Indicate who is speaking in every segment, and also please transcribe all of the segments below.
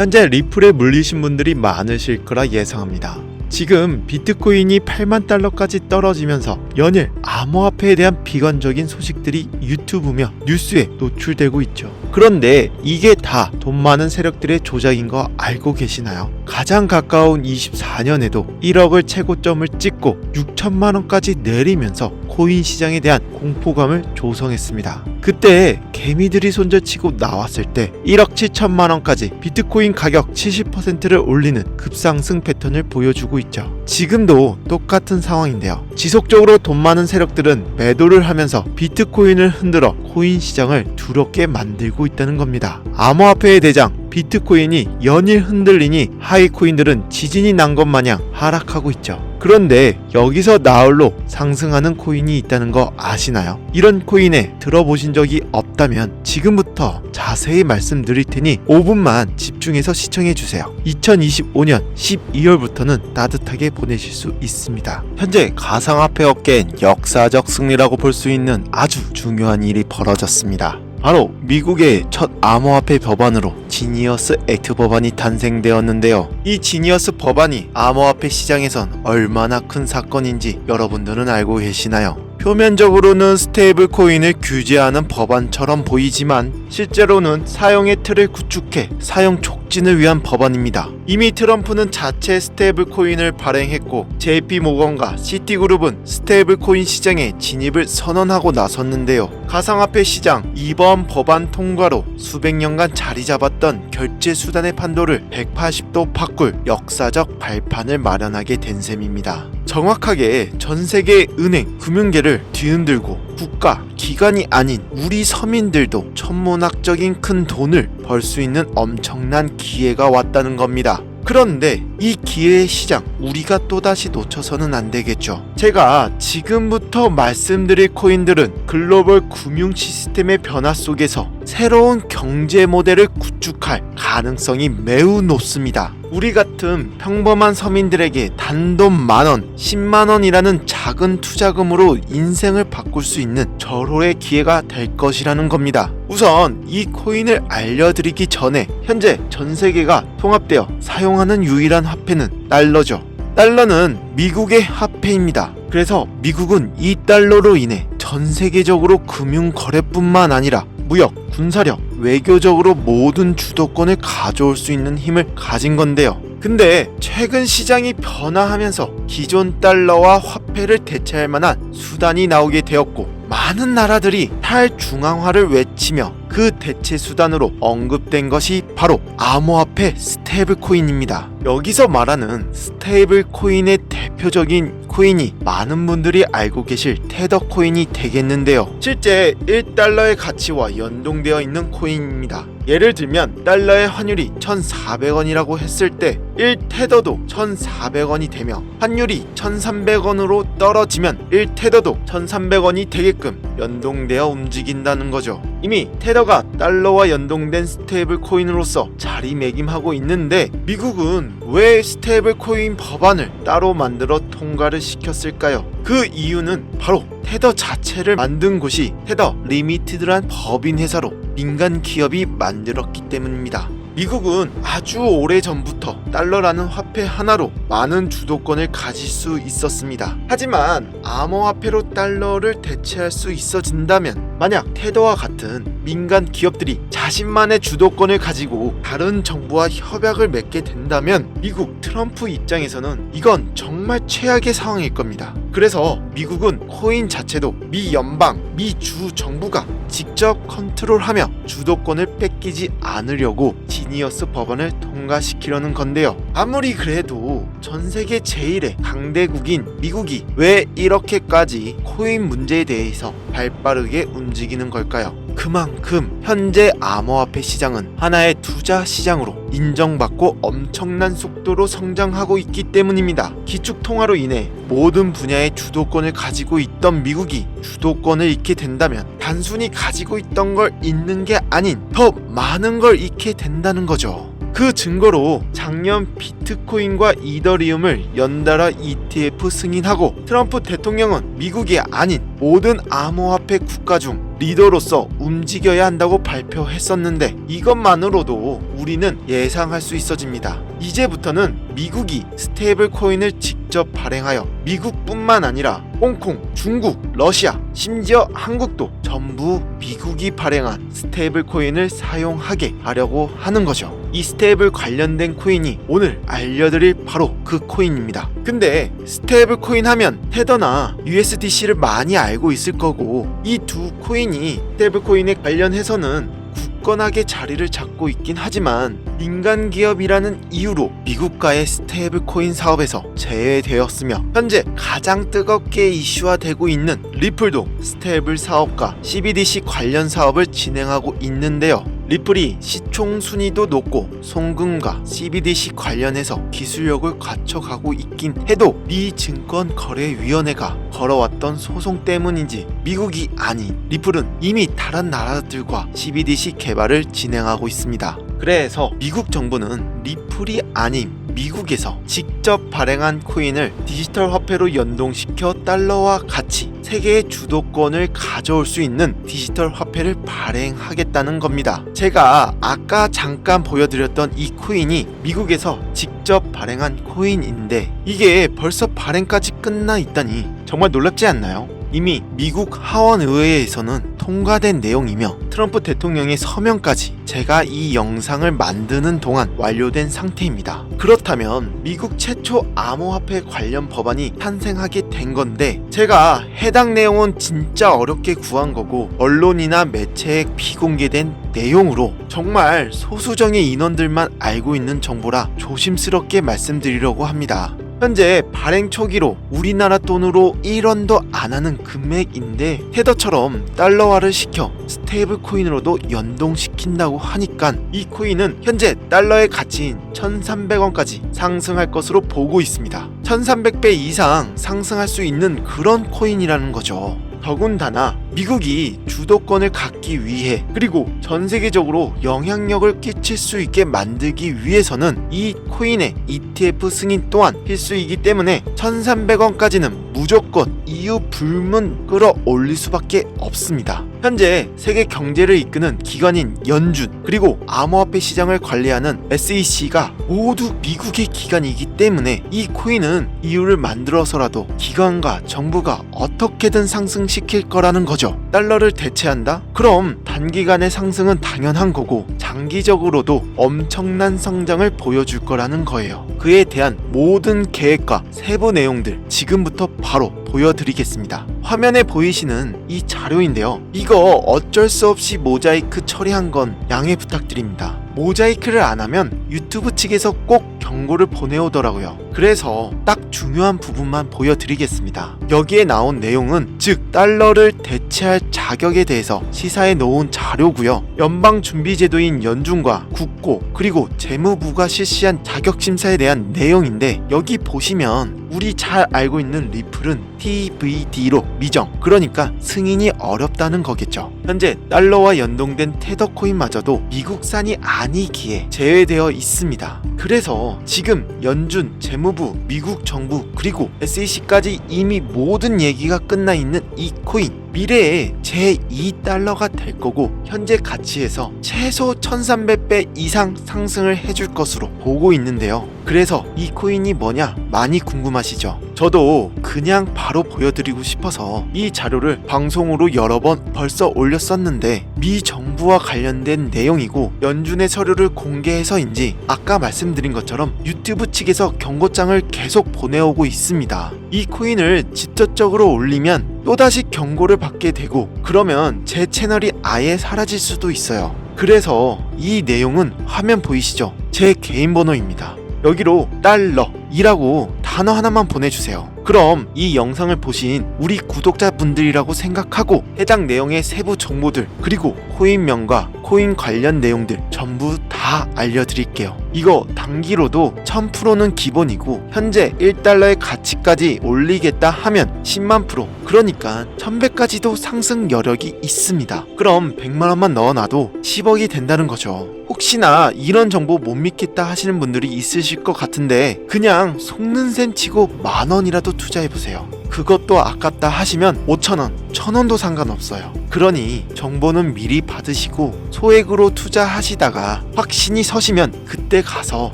Speaker 1: 현재 리플에 물리신 분들이 많으실 거라 예상합니다. 지금 비트코인이 8만 달러까지 떨어지면서 연일 암호화폐에 대한 비관적인 소식들이 유튜브며 뉴스에 노출되고 있죠. 그런데 이게 다 돈 많은 세력들의 조작인 거 알고 계시나요? 가장 가까운 24년에도 1억을 최고점을 찍고 6천만 원까지 내리면서 코인 시장에 대한 공포감을 조성했습니다. 그때 개미들이 손절치고 나왔을 때 1억 7천만 원까지 비트코인 가격 70%를 올리는 급상승 패턴을 보여주고 있죠. 지금도 똑같은 상황인데요. 지속적으로 돈 많은 세력들은 매도를 하면서 비트코인을 흔들어 코인 시장을 두렵게 만들고 있다는 겁니다. 암호화폐의 대장 비트코인이 연일 흔들리니 하이코인들은 지진이 난 것 마냥 하락하고 있죠. 그런데 여기서 나홀로 상승하는 코인이 있다는 거 아시나요? 이런 코인에 들어보신 적이 없다면 지금부터 자세히 말씀드릴 테니 5분만 집중해서 시청해 주세요. 2025년 12월부터는 따뜻하게 보내실 수 있습니다. 현재 가상화폐 업계엔 역사적 승리라고 볼 수 있는 아주 중요한 일이 벌어졌습니다. 바로 미국의 첫 암호화폐 법안으로 지니어스 액트 법안이 탄생되었는데요. 이 지니어스 법안이 암호화폐 시장에선 얼마나 큰 사건인지 여러분들은 알고 계시나요? 표면적으로는 스테이블 코인을 규제하는 법안처럼 보이지만 실제로는 사용의 틀을 구축해 사용 촉진을 위한 법안입니다. 이미 트럼프는 자체 스테이블 코인을 발행했고 JP 모건과 시티그룹은 스테이블 코인 시장에 진입을 선언하고 나섰는데요. 가상화폐 시장 이번 법안 통과로 수백 년간 자리 잡았던 결제 수단의 판도를 180도 바꿀 역사적 발판을 마련하게 된 셈입니다. 정확하게 전 세계 은행, 금융계를 뒤흔들고 국가, 기관이 아닌 우리 서민들도 천문학적인 큰 돈을 벌 수 있는 엄청난 기회가 왔다는 겁니다. 그런데 이 기회의 시장 우리가 또다시 놓쳐서는 안 되겠죠. 제가 지금부터 말씀드릴 코인들은 글로벌 금융 시스템의 변화 속에서 새로운 경제 모델을 구축할 가능성이 매우 높습니다. 우리 같은 평범한 서민들에게 단돈 만원, 10만원이라는 작은 투자금으로 인생을 바꿀 수 있는 절호의 기회가 될 것이라는 겁니다. 우선 이 코인을 알려드리기 전에 현재 전 세계가 통합되어 사용하는 유일한 화폐는 달러죠. 달러는 미국의 화폐입니다. 그래서 미국은 이 달러로 인해 전 세계적으로 금융 거래뿐만 아니라 무역, 군사력, 외교적으로 모든 주도권을 가져올 수 있는 힘을 가진 건데요. 근데 최근 시장이 변화하면서 기존 달러와 화폐를 대체할 만한 수단이 나오게 되었고 많은 나라들이 탈중앙화를 외치며 그 대체 수단으로 언급된 것이 바로 암호화폐 스테이블 코인입니다. 여기서 말하는 스테이블 코인의 대표적인 코인이 많은 분들이 알고 계실 테더 코인이 되겠는데요. 실제 1달러의 가치와 연동되어 있는 코인입니다. 예를 들면 달러의 환율이 1,400원이라고 했을 때 1테더도 1,400원이 되며 환율이 1,300원으로 떨어지면 1테더도 1,300원이 되게끔 연동되어 움직인다는 거죠. 이미 테더가 달러와 연동된 스테이블 코인으로서 자리매김하고 있는데 미국은 왜 스테이블 코인 법안을 따로 만들어 통과를 시켰을까요? 그 이유는 바로 테더 자체를 만든 곳이 테더 리미티드란 법인 회사로 민간 기업이 만들었기 때문입니다. 미국은 아주 오래 전부터 달러라는 화폐 하나로 많은 주도권을 가질 수 있었습니다. 하지만 암호화폐로 달러를 대체할 수 있어진다면 만약 테더와 같은 민간 기업들이 자신만의 주도권을 가지고 다른 정부와 협약을 맺게 된다면 미국 트럼프 입장에서는 이건 정말 최악의 상황일 겁니다. 그래서 미국은 코인 자체도 미 연방, 미 주 정부가 직접 컨트롤하며 주도권을 뺏기지 않으려고 지니어스 법안을 통과시키려는 건데요. 아무리 그래도 전 세계 제일의 강대국인 미국이 왜 이렇게까지 코인 문제에 대해서 발 빠르게 움직이는 걸까요? 그만큼 현재 암호화폐 시장은 하나의 투자 시장으로 인정받고 엄청난 속도로 성장하고 있기 때문입니다. 기축통화로 인해 모든 분야의 주도권을 가지고 있던 미국이 주도권을 잃게 된다면 단순히 가지고 있던 걸 잃는 게 아닌 더 많은 걸 잃게 된다는 거죠. 그 증거로 작년 비트코인과 이더리움을 연달아 ETF 승인하고 트럼프 대통령은 미국이 아닌 모든 암호화폐 국가 중 리더로서 움직여야 한다고 발표했었는데 이것만으로도 우리는 예상할 수 있어집니다. 이제부터는 미국이 스테이블 코인을 직접 발행하여 미국뿐만 아니라 홍콩, 중국, 러시아, 심지어 한국도 전부 미국이 발행한 스테이블 코인을 사용하게 하려고 하는 거죠. 이 스테이블 관련된 코인이 오늘 알려드릴 바로 그 코인입니다. 근데 스테이블 코인 하면 테더나 USDC를 많이 알고 있을 거고 이 두 코인이 스테이블 코인에 관련해서는 굳건하게 자리를 잡고 있긴 하지만 민간 기업이라는 이유로 미국과의 스테이블 코인 사업에서 제외되었으며 현재 가장 뜨겁게 이슈화되고 있는 리플도 스테이블 사업과 CBDC 관련 사업을 진행하고 있는데요. 리플이 시총 순위도 높고 송금과 CBDC 관련해서 기술력을 갖춰가고 있긴 해도 미 증권거래위원회가 걸어왔던 소송 때문인지 미국이 아닌 리플은 이미 다른 나라들과 CBDC 개발을 진행하고 있습니다. 그래서 미국 정부는 리플이 아닌 미국에서 직접 발행한 코인을 디지털 화폐로 연동시켜 달러와 같이 세계의 주도권을 가져올 수 있는 디지털 화폐를 발행하겠다는 겁니다. 제가 아까 잠깐 보여드렸던 이 코인이 미국에서 직접 발행한 코인인데 이게 벌써 발행까지 끝나 있다니 정말 놀랍지 않나요? 이미 미국 하원 의회에서는 통과된 내용이며 트럼프 대통령의 서명까지 제가 이 영상을 만드는 동안 완료된 상태입니다. 그렇다면 미국 최초 암호화폐 관련 법안이 탄생하게 된 건데 제가 해당 내용은 진짜 어렵게 구한 거고 언론이나 매체에 비공개된 내용으로 정말 소수정의 인원들만 알고 있는 정보라 조심스럽게 말씀드리려고 합니다. 현재 발행 초기로 우리나라 돈으로 1원도 안 하는 금액인데 테더처럼 달러화를 시켜 스테이블 코인으로도 연동시킨다고 하니까 이 코인은 현재 달러의 가치인 1,300원까지 상승할 것으로 보고 있습니다. 1,300배 이상 상승할 수 있는 그런 코인이라는 거죠. 더군다나 미국이 주도권을 갖기 위해 그리고 전 세계적으로 영향력을 끼칠 수 있게 만들기 위해서는 이 코인의 ETF 승인 또한 필수이기 때문에 1300원까지는 무조건 이유 불문 끌어올릴 수밖에 없습니다. 현재 세계 경제를 이끄는 기관인 연준 그리고 암호화폐 시장을 관리하는 SEC가 모두 미국의 기관이기 때문에 이 코인은 이유를 만들어서라도 기관과 정부가 어떻게든 상승시킬 거라는 거죠. 달러를 대체한다? 그럼 단기간의 상승은 당연한 거고 장기적으로도 엄청난 성장을 보여줄 거라는 거예요. 그에 대한 모든 계획과 세부 내용들 지금부터 바로 보여드리겠습니다. 화면에 보이시는 이 자료인데요. 이거 어쩔 수 없이 모자이크 처리한 건 양해 부탁드립니다. 모자이크를 안 하면 유튜브 측에서 꼭 경고를 보내오더라고요. 그래서 딱 중요한 부분만 보여드리겠습니다. 여기에 나온 내용은 즉 달러를 대체할 자격에 대해서 시사해 놓은 자료고요. 연방준비제도인 연준과 국고 그리고 재무부가 실시한 자격 심사에 대한 내용인데 여기 보시면 우리 잘 알고 있는 리플은 TVD로 미정 그러니까 승인이 어렵다는 거겠죠. 현재 달러와 연동된 테더코인마저도 미국산이 아니기에 제외되어 있습니다. 그래서 지금 연준, 재무 부, 미국 정부 그리고 SEC까지 이미 모든 얘기가 끝나 있는 이 코인 미래에 제2달러가 될 거고 현재 가치에서 최소 1300배 이상 상승을 해줄 것으로 보고 있는데요. 그래서 이 코인이 뭐냐 많이 궁금하시죠? 저도 그냥 바로 보여드리고 싶어서 이 자료를 방송으로 여러 번 벌써 올렸었는데 미 정부와 관련된 내용이고 연준의 서류를 공개해서인지 아까 말씀드린 것처럼 유튜브 측에서 경고장을 계속 보내오고 있습니다. 이 코인을 직접적으로 올리면 또다시 경고를 받게 되고 그러면 제 채널이 아예 사라질 수도 있어요. 그래서 이 내용은 화면 보이시죠? 제 개인 번호입니다. 여기로 달러이라고 단어 하나만 보내주세요. 그럼 이 영상을 보신 우리 구독자분들이라고 생각하고 해당 내용의 세부 정보들 그리고 코인명과 코인 관련 내용들 전부 다 알려드릴게요. 이거 단기로도 1000%는 기본이고 현재 1달러의 가치까지 올리겠다 하면 10만 프로 그러니까 1000배까지도 상승 여력이 있습니다. 그럼 100만원만 넣어놔도 10억이 된다는 거죠. 혹시나 이런 정보 못 믿겠다 하시는 분들이 있으실 것 같은데 그냥 속는 셈 치고 만원이라도 투자해보세요. 그것도 아깝다 하시면 5천원, 1000원도 상관없어요. 그러니 정보는 미리 받으시고 소액으로 투자하시다가 확신이 서시면 그때 가서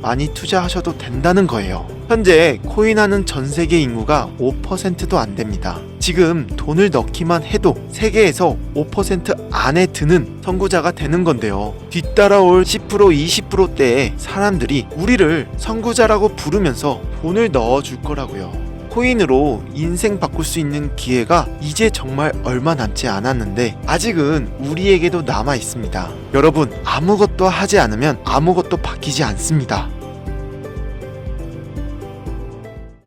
Speaker 1: 많이 투자하셔도 된다는 거예요. 현재 코인하는 전 세계 인구가 5%도 안 됩니다. 지금 돈을 넣기만 해도 세계에서 5% 안에 드는 선구자가 되는 건데요. 뒤따라올 10% 20%대의 사람들이 우리를 선구자라고 부르면서 돈을 넣어줄 거라고요. 코인으로 인생 바꿀 수 있는 기회가 이제 정말 얼마 남지 않았는데 아직은 우리에게도 남아 있습니다. 여러분 아무것도 하지 않으면 아무것도 바뀌지 않습니다.